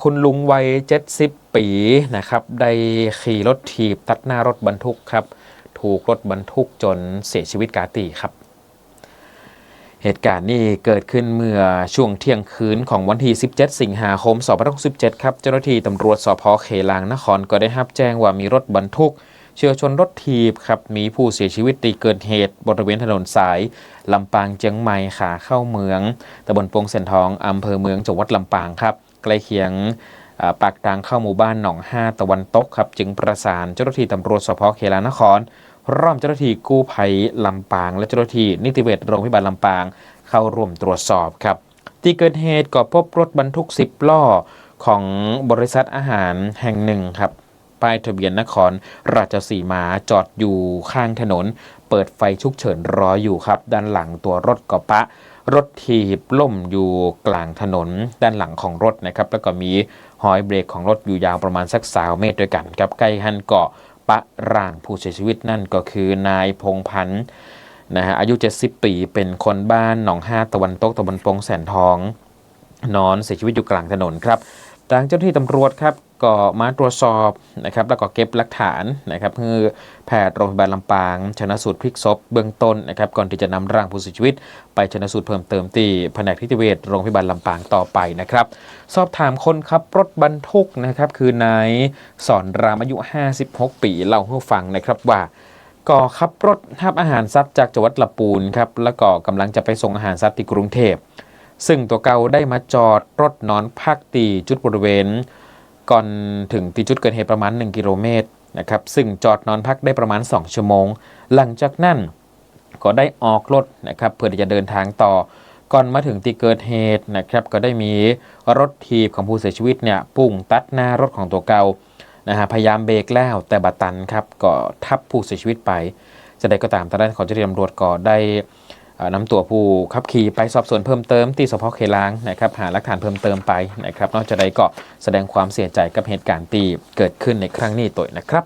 คุณลุงวัย70ปีนะครับได้ขี่รถถีบตัดหน้ารถบรรทุกครับ ถูกรถบรรทุกจนเสียชีวิตกาตีครับ เหตุการณ์นี้เกิดขึ้นเมื่อช่วงเที่ยงคืนของวันที่ 17 สิงหาคม 2567 ครับ เจ้าหน้าที่ตำรวจสพเขลางนครก็ได้รับแจ้งว่ามีรถบรรทุกเฉี่ยวชนรถถีบครับ มีผู้เสียชีวิตตีเกิดเหตุบริเวณถนนสายลำปางเจียงใหม่ขาเข้าเมืองตำบลปงเสนทองอำเภอเมืองจังหวัดลำปางครับ ใกล้เคียงปากทางเข้าหมู่บ้านหนองห้าตะวันตกครับ จึงประสานเจ้าหน้าที่ตำรวจสพเขลานครร้อมเจ้าหน้าที่กู้ภัยลำปาง และเจ้าหน้าที่นิติเวชโรงพยาบาลลำปาง เข้าร่วมตรวจสอบครับ ที่เกิดเหตุก็พบรถบรรทุก 10 ล้อของบริษัทอาหารแห่งหนึ่งครับป้ายทะเบียนนครราชสีมาจอดอยู่ข้างถนน เปิดไฟฉุกเฉินรออยู่ครับ ด้านหลังตัวรถก็ปะ รถถีบล่มอยู่กลางถนนด้านหลังของรถนะครับ แล้วก็มีหอยเบรกของรถอยู่ยาวประมาณสักสาวเมตรด้วยกันครับใกล้หันเกาะปะร่างผู้เสียชีวิตนั่นก็คือนายพงพันธ์นะฮะอายุ 70 ปีเป็นคนบ้านหนองห้าตะวันตกตะวันปงแสนทอง นอนเสียชีวิตอยู่กลางถนนครับ ทางเจ้าหน้าที่ตำรวจครับก็มาตรวจสอบนะครับแล้วก็เก็บหลักฐานนะครับคือแพทย์โรงพยาบาลลำปาง ชนะสูตรพลิกศพเบื้องต้นนะครับก่อนที่จะนำร่างผู้เสียชีวิต ไปชนะสูตรเพิ่มเติมที่แผนกนิติเวชโรงพยาบาลลำปางต่อไปนะครับ สอบถามคนขับรถบรรทุกนะครับคือนายสอนรามอายุ 56 ปีเล่าให้ฟังนะครับว่าก็ขับรถทับอาหารสัตว์จากจังหวัดลำปูนครับแล้วก็กำลังจะไปส่งอาหารสัตว์ที่กรุงเทพ ซึ่งตัวเก่าได้มาจอดรถนอนพักตีจุดบริเวณ ก่อนถึงที่จุดเกิดเหตุประมาณ 1 กิโลเมตรนะครับซึ่งจอดนอนพักได้ประมาณ 2 ชั่วโมง หลังจากนั้นก็ได้ออกรถนะครับเพื่อที่จะเดินทางต่อ ก่อนมาถึงที่เกิดเหตุนะครับก็ได้มีรถทีบของผู้เสียชีวิตเนี่ยปุ่งตัดหน้ารถของตัวเก่านะฮะพยายามเบรกแล้วแต่บัตตันครับก็ทับผู้เสียชีวิตไปจะได้ก็ตามทางด้านของเจ้าหน้าที่ตำรวจก็ได้ นำตัวผู้ขับขี่ไปสอบสวนเพิ่มเติมที่สพเคลางนะครับหาหลักฐานเพิ่มเติมไปนะครับนอกจากนี้ก็แสดงความเสียใจกับเหตุการณ์ที่เกิดขึ้นในครั้งนี้ตัวนะครับ